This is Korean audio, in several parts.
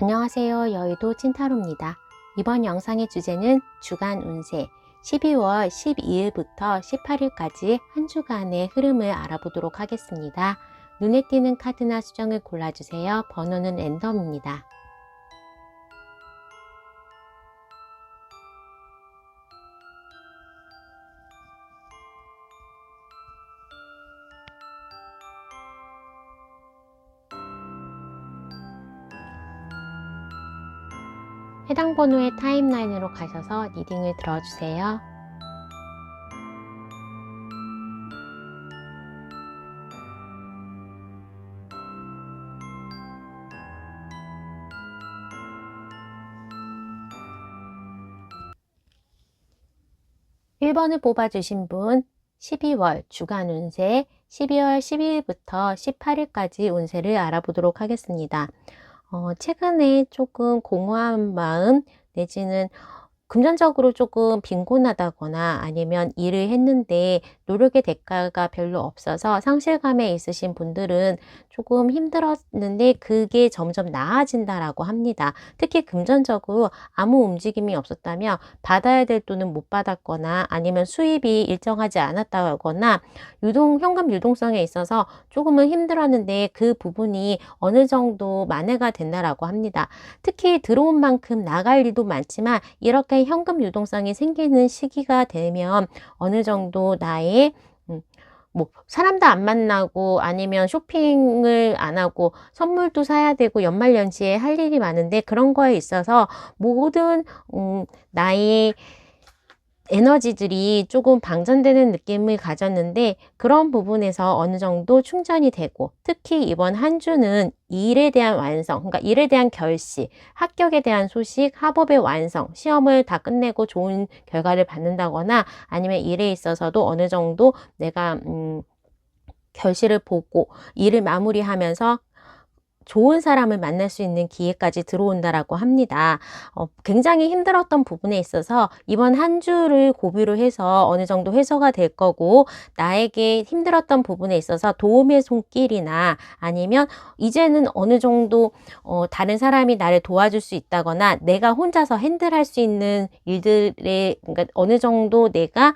안녕하세요. 여의도 찐타로입니다. 이번 영상의 주제는 주간 운세 12월 12일부터 18일까지 한 주간의 흐름을 알아보도록 하겠습니다. 눈에 띄는 카드나 수정을 골라주세요. 번호는 랜덤입니다. 해당 번호의 타임라인으로 가셔서 리딩을 들어주세요. (1번을) 뽑아주신 분 12월 주간 운세 12월 12일부터 18일까지 운세를 알아보도록 하겠습니다. 어, 최근에 조금 공허한 마음 내지는 금전적으로 조금 빈곤하다거나 아니면 일을 했는데 노력의 대가가 별로 없어서 상실감에 있으신 분들은 조금 힘들었는데 그게 점점 나아진다라고 합니다. 특히 금전적으로 아무 움직임이 없었다면 받아야 될 돈은 못 받았거나 아니면 수입이 일정하지 않았다거나 유동 현금 유동성에 있어서 조금은 힘들었는데 그 부분이 어느 정도 만회가 된다라고 합니다. 특히 들어온 만큼 나갈 일도 많지만 이렇게 현금 유동성이 생기는 시기가 되면 어느 정도 나의 음, 뭐 사람도 안 만나고 아니면 쇼핑을 안 하고 선물도 사야 되고 연말 연시에 할 일이 많은데 그런 거에 있어서 모든 음, 나의 에너지들이 조금 방전되는 느낌을 가졌는데 그런 부분에서 어느 정도 충전이 되고 특히 이번 한 주는 일에 대한 완성, 그러니까 일에 대한 결시, 합격에 대한 소식, 합업의 완성, 시험을 다 끝내고 좋은 결과를 받는다거나 아니면 일에 있어서도 어느 정도 내가 음, 결실을 보고 일을 마무리하면서 좋은 사람을 만날 수 있는 기회까지 들어온다라고 합니다. 어, 굉장히 힘들었던 부분에 있어서 이번 한 주를 고비로 해서 어느 정도 해소가 될 거고 나에게 힘들었던 부분에 있어서 도움의 손길이나 아니면 이제는 어느 정도 어, 다른 사람이 나를 도와줄 수 있다거나 내가 혼자서 핸들할 수 있는 일들에 그러니까 어느 정도 내가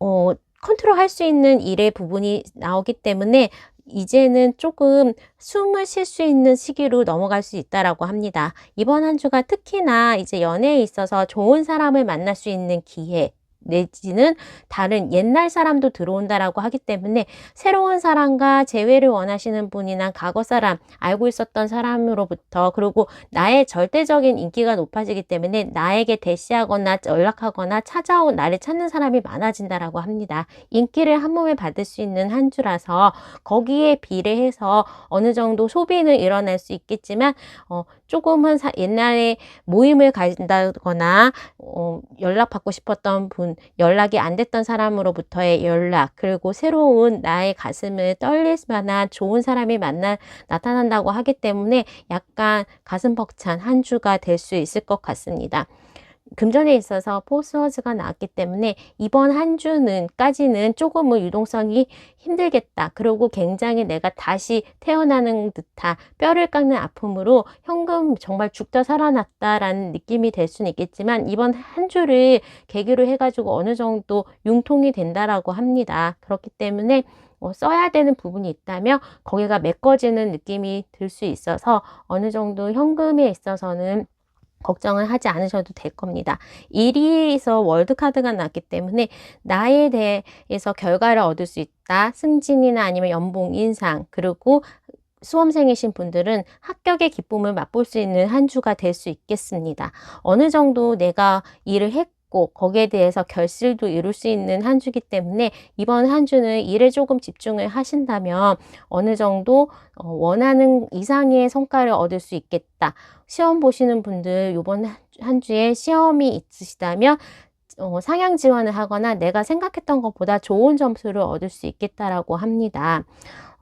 어, 컨트롤 할 수 있는 일의 부분이 나오기 때문에 이제는 조금 숨을 쉴 수 있는 시기로 넘어갈 수 있다라고 합니다. 이번 한 주가 특히나 이제 연애에 있어서 좋은 사람을 만날 수 있는 기회, 내지는 다른 옛날 사람도 들어온다라고 하기 때문에 새로운 사람과 재회를 원하시는 분이나 과거 사람 알고 있었던 사람으로부터 그리고 나의 절대적인 인기가 높아지기 때문에 나에게 대시하거나 연락하거나 찾아온 나를 찾는 사람이 많아진다라고 합니다. 인기를 한 몸에 받을 수 있는 한 주라서 거기에 비례해서 어느 정도 소비는 일어날 수 있겠지만 어, 조금은 사, 옛날에 모임을 가진다거나 어, 연락받고 싶었던 분, 연락이 안 됐던 사람으로부터의 연락, 그리고 새로운 나의 가슴을 떨릴 만한 좋은 사람이 만나 나타난다고 하기 때문에 약간 가슴 벅찬 한 주가 될 수 있을 것 같습니다. 금전에 있어서 포스워즈가 나왔기 때문에 이번 한 주는까지는 조금은 유동성이 힘들겠다. 그리고 굉장히 내가 다시 태어나는 듯한 뼈를 깎는 아픔으로 현금 정말 죽다 살아났다라는 느낌이 될 수는 있겠지만 이번 한 주를 계기로 해가지고 어느 정도 융통이 된다라고 합니다. 그렇기 때문에 어, 써야 되는 부분이 있다면 거기가 메꿔지는 느낌이 들 수 있어서 어느 정도 현금에 있어서는 걱정을 하지 않으셔도 될 겁니다. 1위에서 월드카드가 났기 때문에 나에 대해서 결과를 얻을 수 있다. 승진이나 아니면 연봉 인상 그리고 수험생이신 분들은 합격의 기쁨을 맛볼 수 있는 한 주가 될 수 있겠습니다. 어느 정도 내가 일을 했고 있고 거기에 대해서 결실도 이룰 수 있는 한 주기 때문에 이번 한 주는 일에 조금 집중을 하신다면 어느 정도 어, 원하는 이상의 성과를 얻을 수 있겠다. 시험 보시는 분들 이번 한 주에 시험이 있으시다면 어, 상향 지원을 하거나 내가 생각했던 것보다 좋은 점수를 얻을 수 있겠다라고 합니다.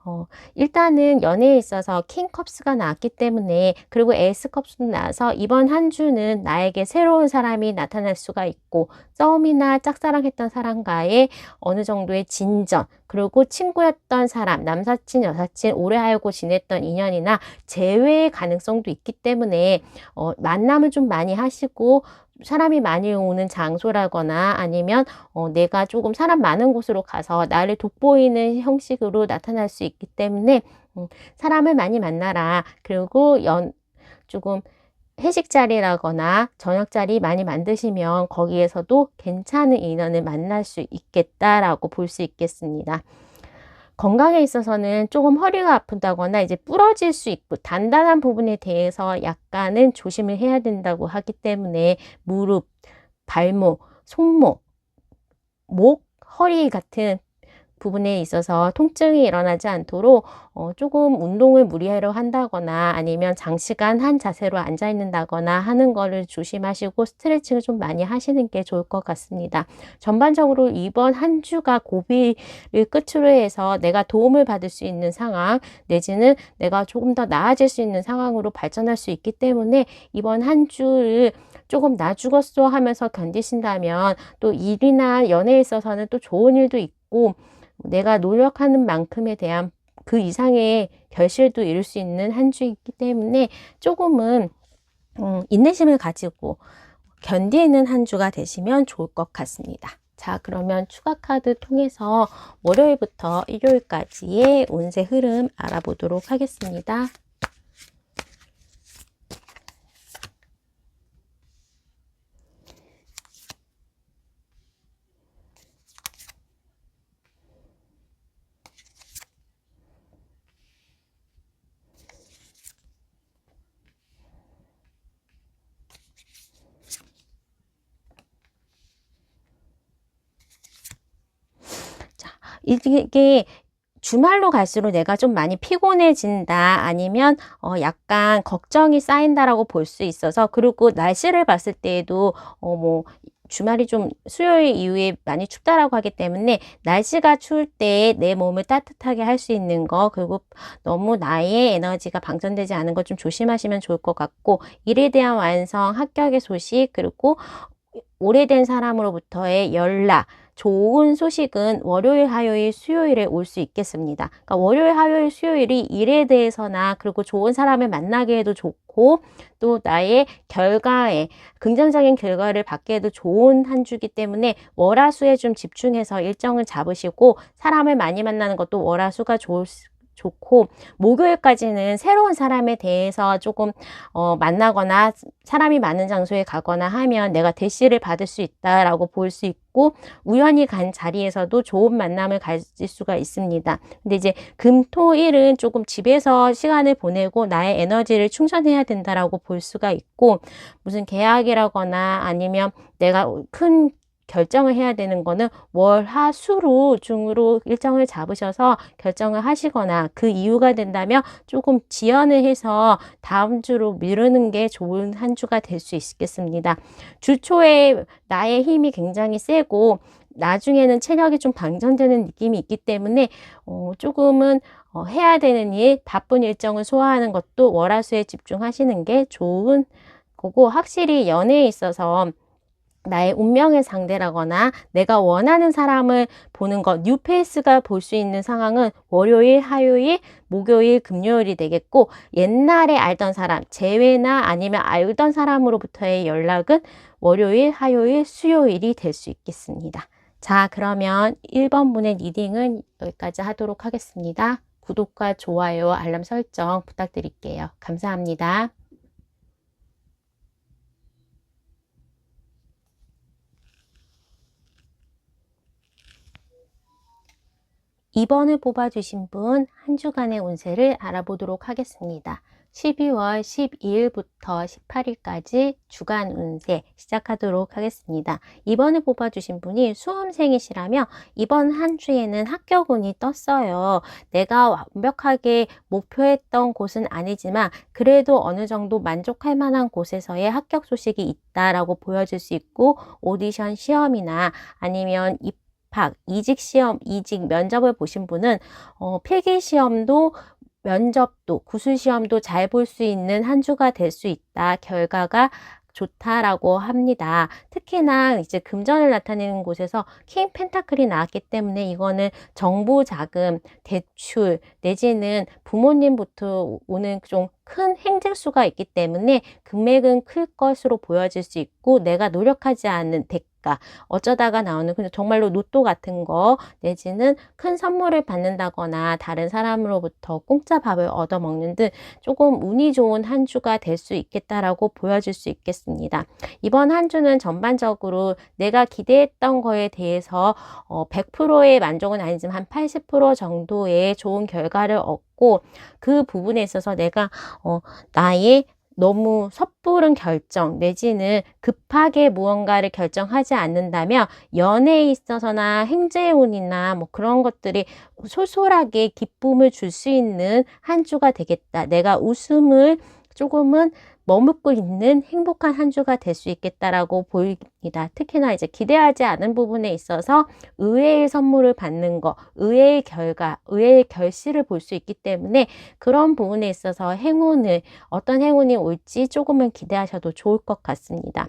어, 일단은 연애에 있어서 킹컵스가 나왔기 때문에 그리고 에이스컵스도 나와서 이번 한 주는 나에게 새로운 사람이 나타날 수가 있고 싸움이나 짝사랑했던 사람과의 어느 정도의 진전 그리고 친구였던 사람 남사친 여사친 오래 알고 지냈던 인연이나 재회의 가능성도 있기 때문에 어, 만남을 좀 많이 하시고 사람이 많이 오는 장소라거나 아니면 어, 내가 조금 사람 많은 곳으로 가서 나를 돋보이는 형식으로 나타날 수 있기 때문에 음, 사람을 많이 만나라. 그리고 연 조금 회식 자리라거나 저녁 자리 많이 만드시면 거기에서도 괜찮은 인연을 만날 수 있겠다라고 볼 수 있겠습니다. 건강에 있어서는 조금 허리가 아프다거나 이제 부러질 수 있고 단단한 부분에 대해서 약간은 조심을 해야 된다고 하기 때문에 무릎, 발목, 손목, 목, 허리 같은 부분에 있어서 통증이 일어나지 않도록 어, 조금 운동을 무리하려 한다거나 아니면 장시간 한 자세로 앉아 있는다거나 하는 거를 조심하시고 스트레칭을 좀 많이 하시는 게 좋을 것 같습니다. 전반적으로 이번 한 주가 고비를 끝으로 해서 내가 도움을 받을 수 있는 상황 내지는 내가 조금 더 나아질 수 있는 상황으로 발전할 수 있기 때문에 이번 한 주를 조금 나 죽었어 하면서 견디신다면 또 일이나 연애에 있어서는 또 좋은 일도 있고 내가 노력하는 만큼에 대한 그 이상의 결실도 이룰 수 있는 한 주이기 때문에 조금은 음, 인내심을 가지고 견디는 한 주가 되시면 좋을 것 같습니다. 자, 그러면 추가 카드 통해서 월요일부터 일요일까지의 운세 흐름 알아보도록 하겠습니다. 이게 주말로 갈수록 내가 좀 많이 피곤해진다 아니면 어 약간 걱정이 쌓인다라고 볼 수 있어서 그리고 날씨를 봤을 때에도 어뭐 주말이 좀 수요일 이후에 많이 춥다라고 하기 때문에 날씨가 추울 때 내 몸을 따뜻하게 할 수 있는 거 그리고 너무 나의 에너지가 방전되지 않은 것 좀 조심하시면 좋을 것 같고 일에 대한 완성 합격의 소식 그리고 오래된 사람으로부터의 연락 좋은 소식은 월요일, 화요일, 수요일에 올 수 있겠습니다. 그러니까 월요일, 화요일, 수요일이 일에 대해서나 그리고 좋은 사람을 만나게 해도 좋고 또 나의 결과에 긍정적인 결과를 받기에도 좋은 한 주기 때문에 월화수에 좀 집중해서 일정을 잡으시고 사람을 많이 만나는 것도 월화수가 좋을 좋고 목요일까지는 새로운 사람에 대해서 조금 어, 만나거나 사람이 많은 장소에 가거나 하면 내가 대시를 받을 수 있다라고 볼 수 있고 우연히 간 자리에서도 좋은 만남을 가질 수가 있습니다. 근데 이제 금 토 일은 조금 집에서 시간을 보내고 나의 에너지를 충전해야 된다라고 볼 수가 있고 무슨 계약이라거나 아니면 내가 큰 결정을 해야 되는 거는 월, 하, 수로 중으로 일정을 잡으셔서 결정을 하시거나 그 이유가 된다면 조금 지연을 해서 다음 주로 미루는 게 좋은 한 주가 될 수 있겠습니다. 주 초에 나의 힘이 굉장히 세고 나중에는 체력이 좀 방전되는 느낌이 있기 때문에 어, 조금은 어, 해야 되는 일, 바쁜 일정을 소화하는 것도 월화수에 집중하시는 게 좋은 거고 확실히 연애에 있어서 나의 운명의 상대라거나 내가 원하는 사람을 보는 것, 뉴페이스가 볼 수 있는 상황은 월요일, 화요일, 목요일, 금요일이 되겠고 옛날에 알던 사람, 재회나 아니면 알던 사람으로부터의 연락은 월요일, 화요일, 수요일이 될 수 있겠습니다. 자, 그러면 1번 분의 리딩은 여기까지 하도록 하겠습니다. 구독과 좋아요, 알람 설정 부탁드릴게요. 감사합니다. 2번을 뽑아주신 분 한 주간의 운세를 알아보도록 하겠습니다. 12월 12일부터 18일까지 주간 운세 시작하도록 하겠습니다. 2번을 뽑아주신 분이 수험생이시라면 이번 한 주에는 합격운이 떴어요. 내가 완벽하게 목표했던 곳은 아니지만 그래도 어느 정도 만족할 만한 곳에서의 합격 소식이 있다라고 보여질 수 있고 오디션 시험이나 아니면 입 입학, 이직 시험, 이직 면접을 보신 분은 어, 필기 시험도 면접도 구술 시험도 잘 볼 수 있는 한 주가 될 수 있다. 결과가 좋다라고 합니다. 특히나 이제 금전을 나타내는 곳에서 킹 펜타클이 나왔기 때문에 이거는 정부 자금, 대출 내지는 부모님부터 오는 좀 큰 행진수가 있기 때문에 금액은 클 것으로 보여질 수 있고 내가 노력하지 않는 대가 어쩌다가 나오는 그냥 정말로 로또 같은 거 내지는 큰 선물을 받는다거나 다른 사람으로부터 공짜 밥을 얻어 먹는 등 조금 운이 좋은 한 주가 될 수 있겠다라고 보여질 수 있겠습니다. 이번 한 주는 전반적으로 내가 기대했던 거에 대해서 어, 100%의 만족은 아니지만 한 80% 정도의 좋은 결과를 얻고 그 부분에 있어서 내가 어, 나의 너무 섣부른 결정 내지는 급하게 무언가를 결정하지 않는다면 연애에 있어서나 행재운이나 뭐 그런 것들이 소소하게 기쁨을 줄 수 있는 한 주가 되겠다. 내가 웃음을 조금은 머뭇고 있는 행복한 한 주가 될 수 있겠다라고 보입니다. 특히나 이제 기대하지 않은 부분에 있어서 의외의 선물을 받는 거, 의외의 결과, 의외의 결실을 볼 수 있기 때문에 그런 부분에 있어서 행운을 어떤 행운이 올지 조금은 기대하셔도 좋을 것 같습니다.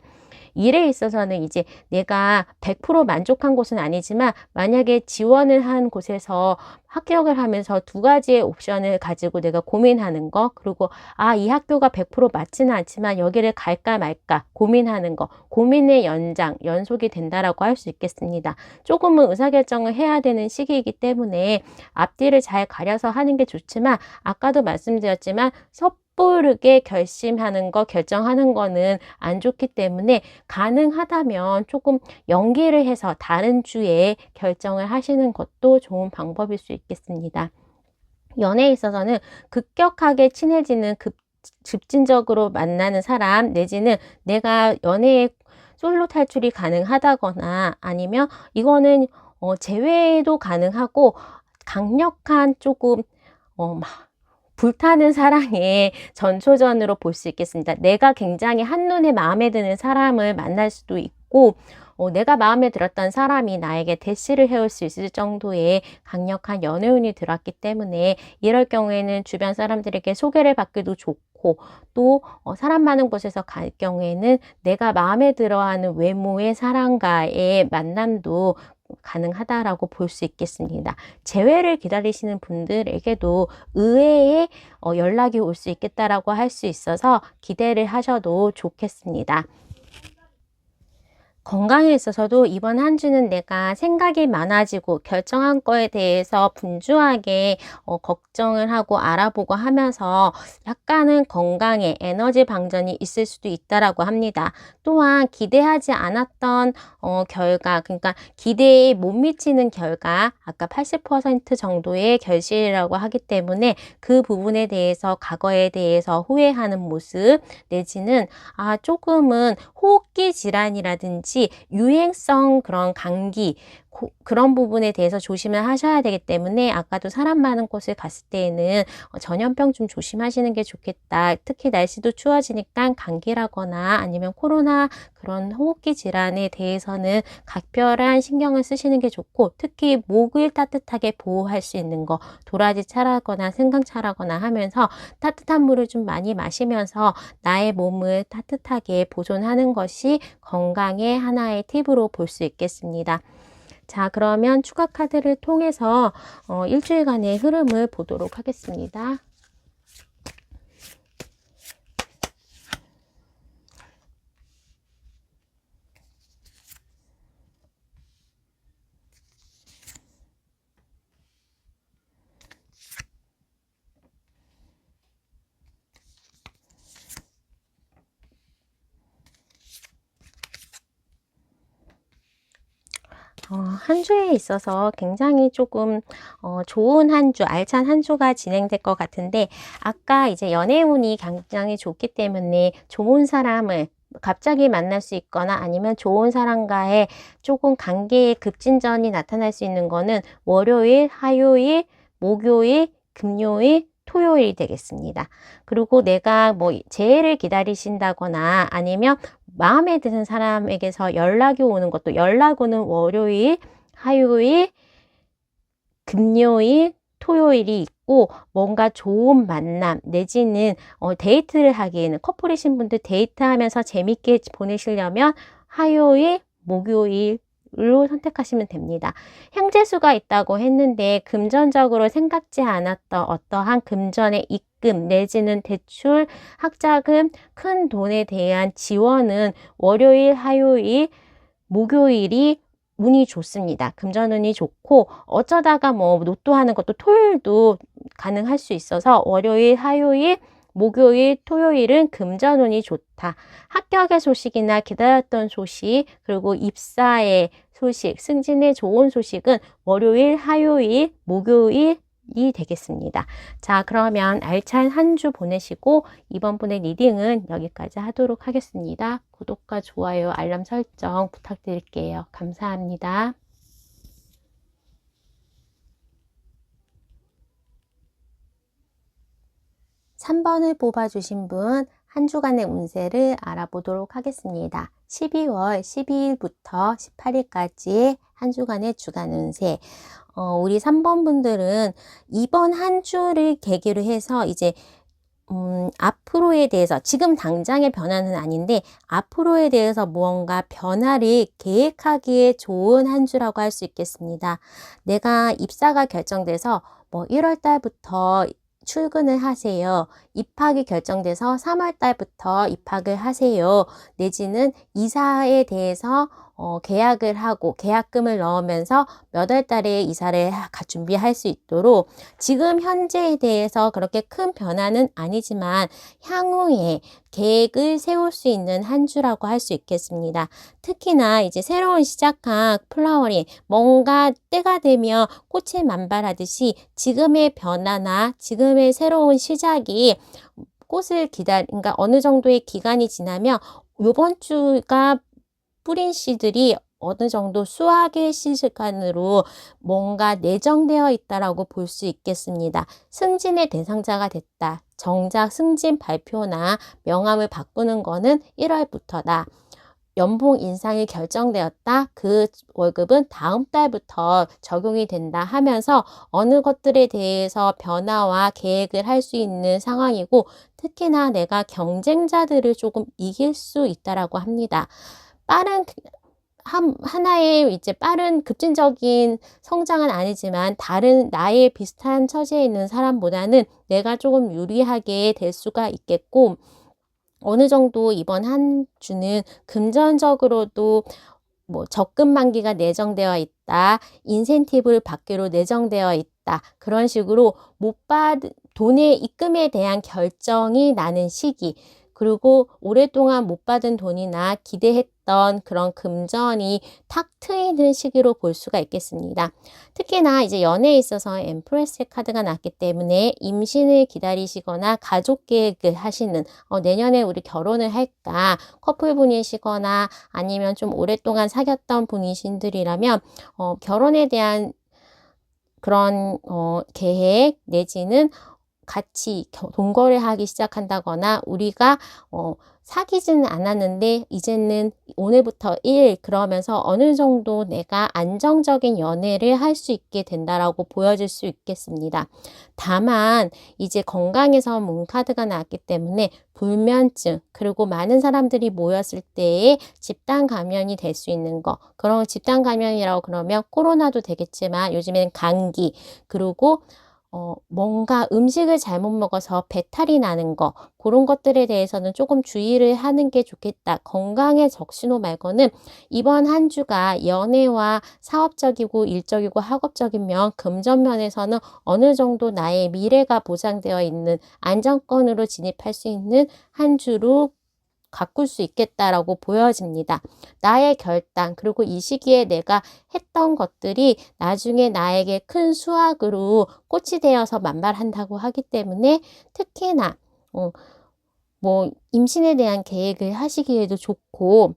일에 있어서는 이제 내가 100% 만족한 곳은 아니지만 만약에 지원을 한 곳에서 합격을 하면서 두 가지의 옵션을 가지고 내가 고민하는 거 그리고 아 이 학교가 100% 맞지는 않지만 여기를 갈까 말까 고민하는 거 고민의 연장 연속이 된다라고 할 수 있겠습니다. 조금은 의사결정을 해야 되는 시기이기 때문에 앞뒤를 잘 가려서 하는 게 좋지만 아까도 말씀드렸지만 섣부르게 결심하는 거, 결정하는 거는 안 좋기 때문에 가능하다면 조금 연기를 해서 다른 주에 결정을 하시는 것도 좋은 방법일 수 있겠습니다. 연애에 있어서는 급격하게 친해지는 급, 급진적으로 만나는 사람 내지는 내가 연애에 솔로 탈출이 가능하다거나 아니면 이거는 어, 제외도 가능하고 강력한 조금 어, 막 불타는 사랑의 전초전으로 볼 수 있겠습니다. 내가 굉장히 한눈에 마음에 드는 사람을 만날 수도 있고 어, 내가 마음에 들었던 사람이 나에게 대시를 해올 수 있을 정도의 강력한 연애운이 들었기 때문에 이럴 경우에는 주변 사람들에게 소개를 받기도 좋고 또 어, 사람 많은 곳에서 갈 경우에는 내가 마음에 들어하는 외모의 사람과의 만남도 가능하다라고 볼 수 있겠습니다. 재회를 기다리시는 분들에게도 의외의 어, 연락이 올 수 있겠다라고 할 수 있어서 기대를 하셔도 좋겠습니다. 건강에 있어서도 이번 한 주는 내가 생각이 많아지고 결정한 거에 대해서 분주하게 어, 걱정을 하고 알아보고 하면서 약간은 건강에 에너지 방전이 있을 수도 있다라고 합니다. 또한 기대하지 않았던 어, 결과, 그러니까 기대에 못 미치는 결과, 아까 80% 정도의 결실이라고 하기 때문에 그 부분에 대해서 과거에 대해서 후회하는 모습 내지는 아 조금은 호흡기 질환이라든지 유행성 그런 감기 고, 그런 부분에 대해서 조심을 하셔야 되기 때문에 아까도 사람 많은 곳을 갔을 때에는 어, 전염병 좀 조심하시는 게 좋겠다. 특히 날씨도 추워지니까 감기라거나 아니면 코로나 그런 호흡기 질환에 대해서는 각별한 신경을 쓰시는 게 좋고 특히 목을 따뜻하게 보호할 수 있는 거 도라지 차라거나 생강차라거나 하면서 따뜻한 물을 좀 많이 마시면서 나의 몸을 따뜻하게 보존하는 것이 건강의 하나의 팁으로 볼 수 있겠습니다. 자, 그러면 추가 카드를 통해서 어, 일주일간의 흐름을 보도록 하겠습니다. 어, 한 주에 있어서 굉장히 조금 어, 좋은 한 주, 알찬 한 주가 진행될 것 같은데 아까 이제 연애운이 굉장히 좋기 때문에 좋은 사람을 갑자기 만날 수 있거나 아니면 좋은 사람과의 조금 관계의 급진전이 나타날 수 있는 거는 월요일, 화요일, 목요일, 금요일, 토요일이 되겠습니다. 그리고 내가 뭐 재해를 기다리신다거나 아니면 마음에 드는 사람에게서 연락이 오는 것도 연락 오는 월요일, 화요일, 금요일, 토요일이 있고 뭔가 좋은 만남 내지는 어, 데이트를 하기에는 커플이신 분들 데이트하면서 재밌게 보내시려면 화요일, 목요일 로 선택하시면 됩니다. 형제수가 있다고 했는데 금전적으로 생각지 않았던 어떠한 금전의 입금 내지는 대출, 학자금, 큰 돈에 대한 지원은 월요일, 화요일, 목요일이 운이 좋습니다. 금전 운이 좋고 어쩌다가 뭐 로또 하는 것도 토요일도 가능할 수 있어서 월요일, 화요일, 목요일, 토요일은 금전운이 좋다. 합격의 소식이나 기다렸던 소식, 그리고 입사의 소식, 승진의 좋은 소식은 월요일, 화요일, 목요일, 이 되겠습니다. 자, 그러면 알찬 한 주 보내시고 이번 분의 리딩은 여기까지 하도록 하겠습니다. 구독과 좋아요, 알람 설정 부탁드릴게요. 감사합니다. 3번을 뽑아주신 분 한 주간의 운세를 알아보도록 하겠습니다. 12월 12일부터 18일까지 한 주간의 주간 운세. 어, 우리 3번 분들은 이번 한 주를 계기로 해서 이제 음, 앞으로에 대해서 지금 당장의 변화는 아닌데 앞으로에 대해서 무언가 변화를 계획하기에 좋은 한 주라고 할 수 있겠습니다. 내가 입사가 결정돼서 뭐 1월 달부터 출근을 하세요. 입학이 결정돼서 3월 달부터 입학을 하세요. 내지는 이사에 대해서 어, 계약을 하고 계약금을 넣으면서 몇 월 달에 이사를 준비할 수 있도록 지금 현재에 대해서 그렇게 큰 변화는 아니지만 향후에 계획을 세울 수 있는 한 주라고 할 수 있겠습니다. 특히나 이제 새로운 시작한 플라워링 뭔가 때가 되면 꽃이 만발하듯이 지금의 변화나 지금의 새로운 시작이 꽃을 기다리, 그러니까 어느 정도의 기간이 지나면 요번 주가 뿌린 씨들이 어느 정도 수학의 시간으로 뭔가 내정되어 있다라고 볼 수 있겠습니다. 승진의 대상자가 됐다. 정작 승진 발표나 명함을 바꾸는 거는 1월부터다. 연봉 인상이 결정되었다. 그 월급은 다음 달부터 적용이 된다 하면서 어느 것들에 대해서 변화와 계획을 할 수 있는 상황이고 특히나 내가 경쟁자들을 조금 이길 수 있다라고 합니다. 빠른 한, 하나의 이제 빠른 급진적인 성장은 아니지만 다른 나의 비슷한 처지에 있는 사람보다는 내가 조금 유리하게 될 수가 있겠고 어느 정도 이번 한 주는 금전적으로도 뭐 적금 만기가 내정되어 있다. 인센티브를 받기로 내정되어 있다. 그런 식으로 못 받, 돈의 입금에 대한 결정이 나는 시기. 그리고 오랫동안 못 받은 돈이나 기대했던 그런 금전이 탁 트이는 시기로 볼 수가 있겠습니다. 특히나 이제 연애에 있어서 엠프레스 카드가 났기 때문에 임신을 기다리시거나 가족 계획을 하시는 어, 내년에 우리 결혼을 할까 커플분이시거나 아니면 좀 오랫동안 사귀었던 분이신들이라면 어, 결혼에 대한 그런 어, 계획 내지는 같이 동거래하기 시작한다거나 우리가 어, 사귀지는 않았는데 이제는 오늘부터 일 그러면서 어느 정도 내가 안정적인 연애를 할 수 있게 된다라고 보여질 수 있겠습니다. 다만 이제 건강에서 문카드가 나왔기 때문에 불면증 그리고 많은 사람들이 모였을 때에 집단 감염이 될 수 있는 거 그런 집단 감염이라고 그러면 코로나도 되겠지만 요즘엔 감기 그리고 어, 뭔가 음식을 잘못 먹어서 배탈이 나는 거, 그런 것들에 대해서는 조금 주의를 하는 게 좋겠다. 건강의 적신호 말고는 이번 한 주가 연애와 사업적이고 일적이고 학업적이면 금전 면에서는 어느 정도 나의 미래가 보장되어 있는 안정권으로 진입할 수 있는 한 주로 가꿀 수 있겠다라고 보여집니다. 나의 결단, 그리고 이 시기에 내가 했던 것들이 나중에 나에게 큰 수확으로 꽃이 되어서 만발한다고 하기 때문에 특히나, 어, 뭐, 임신에 대한 계획을 하시기에도 좋고,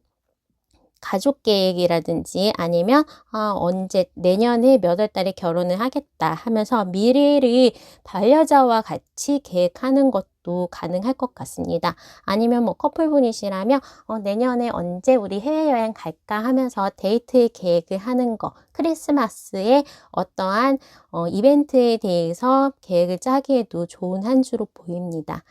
가족 계획이라든지 아니면 아, 언제 내년에 몇 월 달에 결혼을 하겠다 하면서 미래를 반려자와 같이 계획하는 것것 도 가능할 것 같습니다. 아니면 뭐 커플분이시라면 어, 내년에 언제 우리 해외여행 갈까 하면서 데이트 계획을 하는 거, 크리스마스에 어떠한 어, 이벤트에 대해서 계획을 짜기에도 좋은 한 주로 보입니다.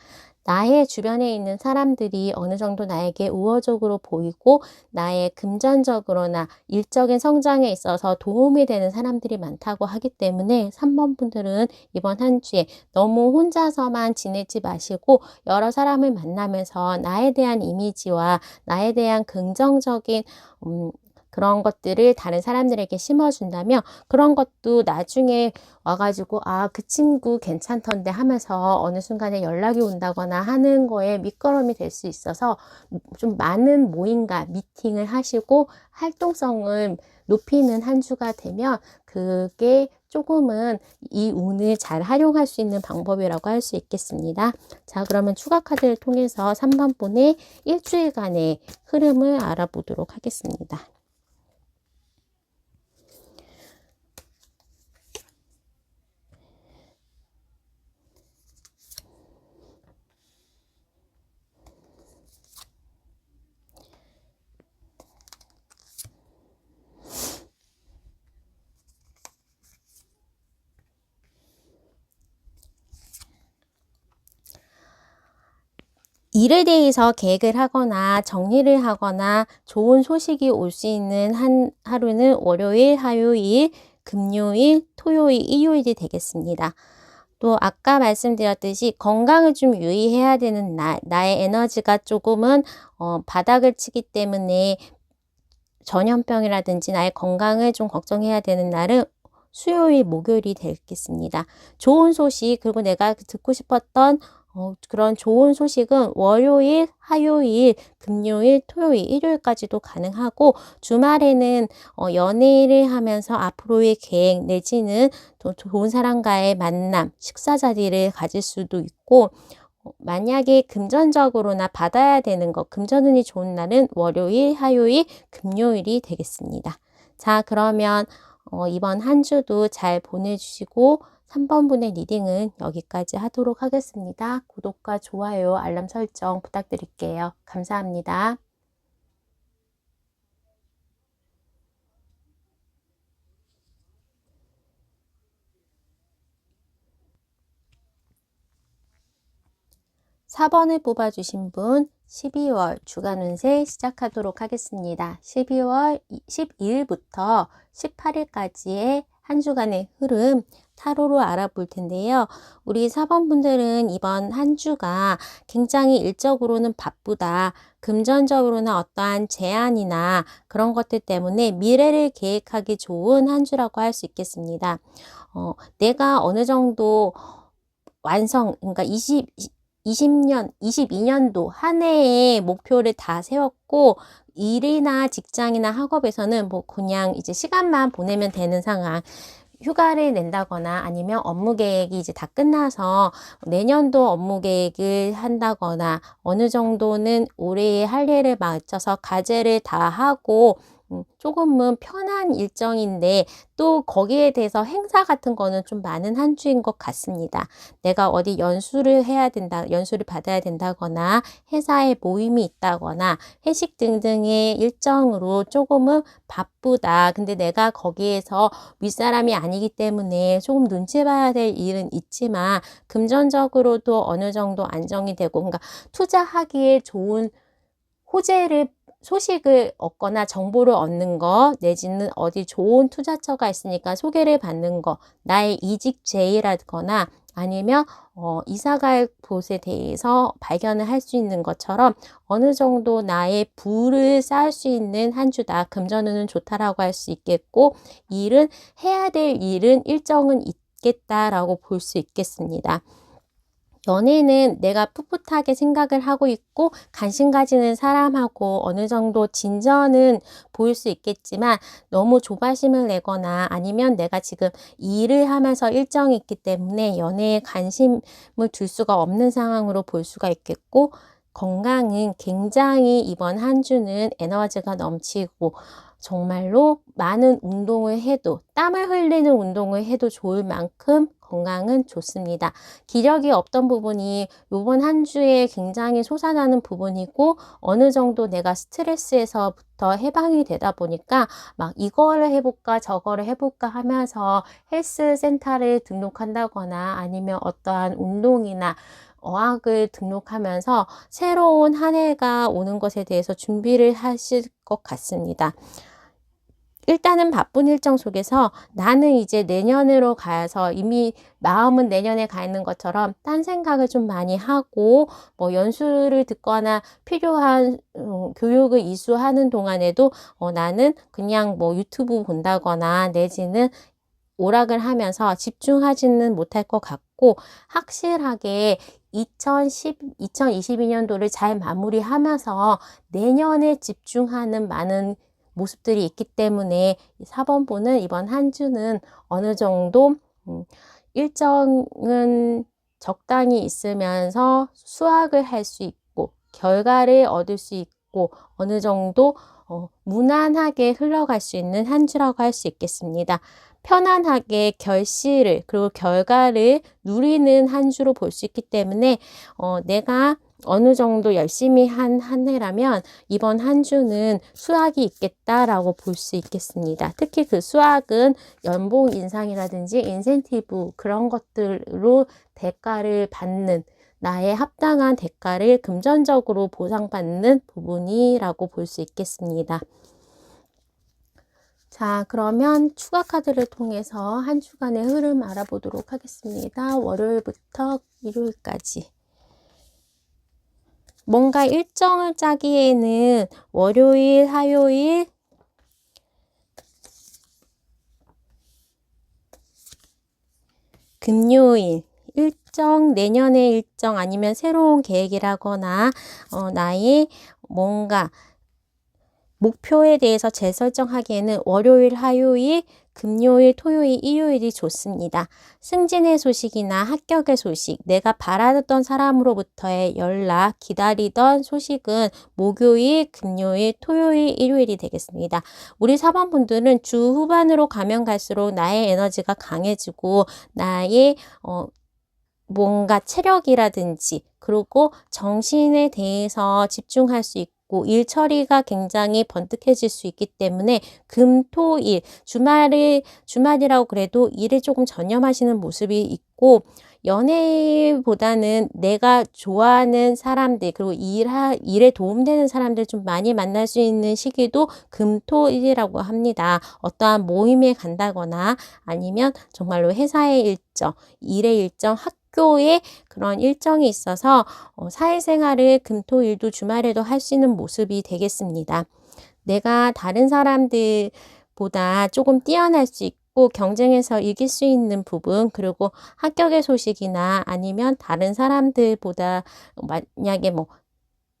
나의 주변에 있는 사람들이 어느 정도 나에게 우호적으로 보이고 나의 금전적으로나 일적인 성장에 있어서 도움이 되는 사람들이 많다고 하기 때문에 3번 분들은 이번 한 주에 너무 혼자서만 지내지 마시고 여러 사람을 만나면서 나에 대한 이미지와 나에 대한 긍정적인 음, 그런 것들을 다른 사람들에게 심어준다면 그런 것도 나중에 와가지고 아, 그 친구 괜찮던데 하면서 어느 순간에 연락이 온다거나 하는 거에 밑거름이 될 수 있어서 좀 많은 모임과 미팅을 하시고 활동성을 높이는 한 주가 되면 그게 조금은 이 운을 잘 활용할 수 있는 방법이라고 할 수 있겠습니다. 자, 그러면 추가 카드를 통해서 3번 분의 일주일간의 흐름을 알아보도록 하겠습니다. 일에 대해서 계획을 하거나 정리를 하거나 좋은 소식이 올 수 있는 한 하루는 월요일, 화요일, 금요일, 토요일, 일요일이 되겠습니다. 또 아까 말씀드렸듯이 건강을 좀 유의해야 되는 날, 나의 에너지가 조금은 어, 바닥을 치기 때문에 전염병이라든지 나의 건강을 좀 걱정해야 되는 날은 수요일, 목요일이 되겠습니다. 좋은 소식, 그리고 내가 듣고 싶었던 어, 그런 좋은 소식은 월요일, 화요일, 금요일, 토요일, 일요일까지도 가능하고 주말에는 어, 연애를 하면서 앞으로의 계획 내지는 또 좋은 사람과의 만남, 식사 자리를 가질 수도 있고 어, 만약에 금전적으로나 받아야 되는 것, 금전운이 좋은 날은 월요일, 화요일, 금요일이 되겠습니다. 자, 그러면 어, 이번 한 주도 잘 보내주시고 3번 분의 리딩은 여기까지 하도록 하겠습니다. 구독과 좋아요, 알람 설정 부탁드릴게요. 감사합니다. (4번을) 뽑아주신 분 12월 주간 운세 시작하도록 하겠습니다. 12월 12일부터 18일까지의 한 주간의 흐름 타로로 알아볼 텐데요. 우리 4번 분들은 이번 한 주가 굉장히 일적으로는 바쁘다. 금전적으로는 어떠한 제한이나 그런 것들 때문에 미래를 계획하기 좋은 한 주라고 할 수 있겠습니다. 어, 내가 어느 정도 완성, 그러니까 20, 20년, 22년도 한 해의 목표를 다 세웠고, 일이나 직장이나 학업에서는 뭐 그냥 이제 시간만 보내면 되는 상황. 휴가를 낸다거나 아니면 업무 계획이 이제 다 끝나서 내년도 업무 계획을 한다거나 어느 정도는 올해의 할 일을 맞춰서 과제를 다 하고 음, 조금은 편한 일정인데 또 거기에 대해서 행사 같은 거는 좀 많은 한 주인 것 같습니다. 내가 어디 연수를 해야 된다, 연수를 받아야 된다거나 회사에 모임이 있다거나 회식 등등의 일정으로 조금은 바쁘다. 근데 내가 거기에서 윗사람이 아니기 때문에 조금 눈치 봐야 될 일은 있지만 금전적으로도 어느 정도 안정이 되고 그러니까 투자하기에 좋은 호재를 소식을 얻거나 정보를 얻는 거 내지는 어디 좋은 투자처가 있으니까 소개를 받는 거 나의 이직 제의라거나 아니면 어, 이사갈 곳에 대해서 발견을 할 수 있는 것처럼 어느 정도 나의 부를 쌓을 수 있는 한 주다. 금전운은 좋다라고 할 수 있겠고 일은 해야 될 일은 일정은 있겠다라고 볼 수 있겠습니다. 연애는 내가 풋풋하게 생각을 하고 있고 관심 가지는 사람하고 어느 정도 진전은 보일 수 있겠지만 너무 조바심을 내거나 아니면 내가 지금 일을 하면서 일정이 있기 때문에 연애에 관심을 둘 수가 없는 상황으로 볼 수가 있겠고 건강은 굉장히 이번 한 주는 에너지가 넘치고 정말로 많은 운동을 해도 땀을 흘리는 운동을 해도 좋을 만큼 건강은 좋습니다. 기력이 없던 부분이 요번 한 주에 굉장히 솟아나는 부분이고 어느 정도 내가 스트레스에서부터 해방이 되다 보니까 막 이거를 해볼까 저거를 해볼까 하면서 헬스 센터를 등록한다거나 아니면 어떠한 운동이나 어학을 등록하면서 새로운 한 해가 오는 것에 대해서 준비를 하실 것 같습니다. 일단은 바쁜 일정 속에서 나는 이제 내년으로 가서 이미 마음은 내년에 가 있는 것처럼 딴 생각을 좀 많이 하고 뭐 연수를 듣거나 필요한 어, 교육을 이수하는 동안에도 어, 나는 그냥 뭐 유튜브 본다거나 내지는 오락을 하면서 집중하지는 못할 것 같고 확실하게 2010, 2022년도를 잘 마무리하면서 내년에 집중하는 많은 모습들이 있기 때문에 4번부는 이번 한 주는 어느 정도 음, 일정은 적당히 있으면서 수학을 할 수 있고 결과를 얻을 수 있고 어느 정도 어, 무난하게 흘러갈 수 있는 한 주라고 할 수 있겠습니다. 편안하게 결실을 그리고 결과를 누리는 한 주로 볼 수 있기 때문에 어, 내가 어느 정도 열심히 한 한 해라면 이번 한 주는 수학이 있겠다라고 볼 수 있겠습니다. 특히 그 수학은 연봉 인상이라든지 인센티브 그런 것들로 대가를 받는 나의 합당한 대가를 금전적으로 보상받는 부분이라고 볼 수 있겠습니다. 자, 그러면 추가 카드를 통해서 한 주간의 흐름 알아보도록 하겠습니다. 월요일부터 일요일까지. 뭔가 일정을 짜기에는 월요일, 화요일, 금요일, 일정, 내년의 일정 아니면 새로운 계획이라거나, 어, 나의 뭔가 목표에 대해서 재설정하기에는 월요일, 화요일, 금요일, 토요일, 일요일이 좋습니다. 승진의 소식이나 합격의 소식, 내가 바라던 사람으로부터의 연락, 기다리던 소식은 목요일, 금요일, 토요일, 일요일이 되겠습니다. 우리 4번 분들은 주 후반으로 가면 갈수록 나의 에너지가 강해지고 나의 어, 뭔가 체력이라든지 그리고 정신에 대해서 집중할 수 있고 있고 일 처리가 굉장히 번뜩해질 수 있기 때문에 금, 토, 일 주말을 주말이라고 그래도 일에 조금 전념하시는 모습이 있고 연애보다는 내가 좋아하는 사람들 그리고 일하, 일에 도움되는 사람들 좀 많이 만날 수 있는 시기도 금토일이라고 합니다. 어떠한 모임에 간다거나 아니면 정말로 회사의 일정, 일의 일정, 학 학교에 그런 일정이 있어서 어, 사회생활을 금토일도 주말에도 할 수 있는 모습이 되겠습니다. 내가 다른 사람들보다 조금 뛰어날 수 있고 경쟁에서 이길 수 있는 부분 그리고 합격의 소식이나 아니면 다른 사람들보다 만약에 뭐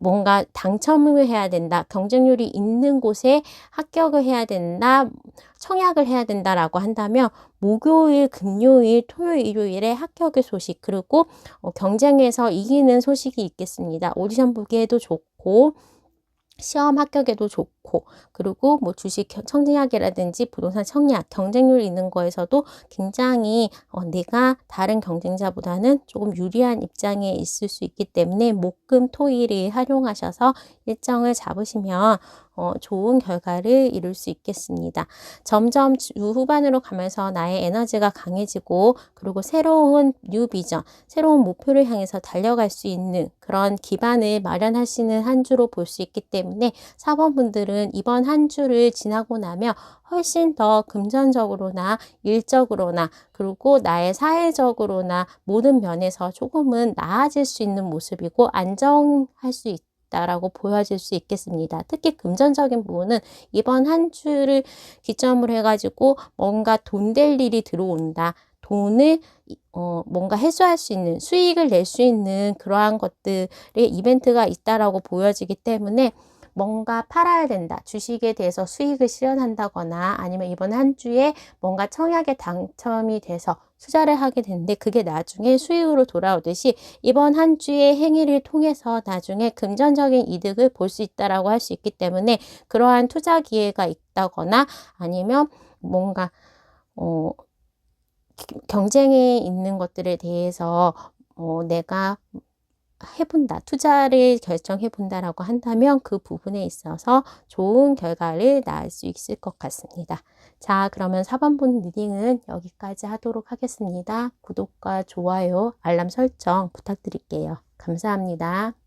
뭔가 당첨을 해야 된다. 경쟁률이 있는 곳에 합격을 해야 된다. 청약을 해야 된다라고 한다면 목요일, 금요일, 토요일, 일요일에 합격의 소식 그리고 어, 경쟁에서 이기는 소식이 있겠습니다. 오디션 보기에도 좋고 시험 합격에도 좋고 그리고 뭐 주식 청약이라든지 부동산 청약 경쟁률 있는 거에서도 굉장히 어, 내가 다른 경쟁자보다는 조금 유리한 입장에 있을 수 있기 때문에 목금 토일을 활용하셔서 일정을 잡으시면 어, 좋은 결과를 이룰 수 있겠습니다. 점점 주 후반으로 가면서 나의 에너지가 강해지고 그리고 새로운 뉴 비전, 새로운 목표를 향해서 달려갈 수 있는 그런 기반을 마련하시는 한 주로 볼 수 있기 때문에 4번 분들은 이번 한 주를 지나고 나면 훨씬 더 금전적으로나 일적으로나 그리고 나의 사회적으로나 모든 면에서 조금은 나아질 수 있는 모습이고 안정할 수 있다. 있다라고 보여질 수 있겠습니다. 특히 금전적인 부분은 이번 한 주를 기점으로 해가지고 뭔가 돈 될 일이 들어온다. 돈을 어, 뭔가 해소할 수 있는 수익을 낼 수 있는 그러한 것들의 이벤트가 있다라고 보여지기 때문에 뭔가 팔아야 된다. 주식에 대해서 수익을 실현한다거나 아니면 이번 한 주에 뭔가 청약에 당첨이 돼서 투자를 하게 되는데 그게 나중에 수익으로 돌아오듯이 이번 한 주의 행위를 통해서 나중에 금전적인 이득을 볼 수 있다라고 할 수 있기 때문에 그러한 투자 기회가 있다거나 아니면 뭔가 어 경쟁에 있는 것들에 대해서 어, 내가 해본다, 투자를 결정해본다라고 한다면 그 부분에 있어서 좋은 결과를 낳을 수 있을 것 같습니다. 자, 그러면 4번분 리딩은 여기까지 하도록 하겠습니다. 구독과 좋아요, 알람 설정 부탁드릴게요. 감사합니다.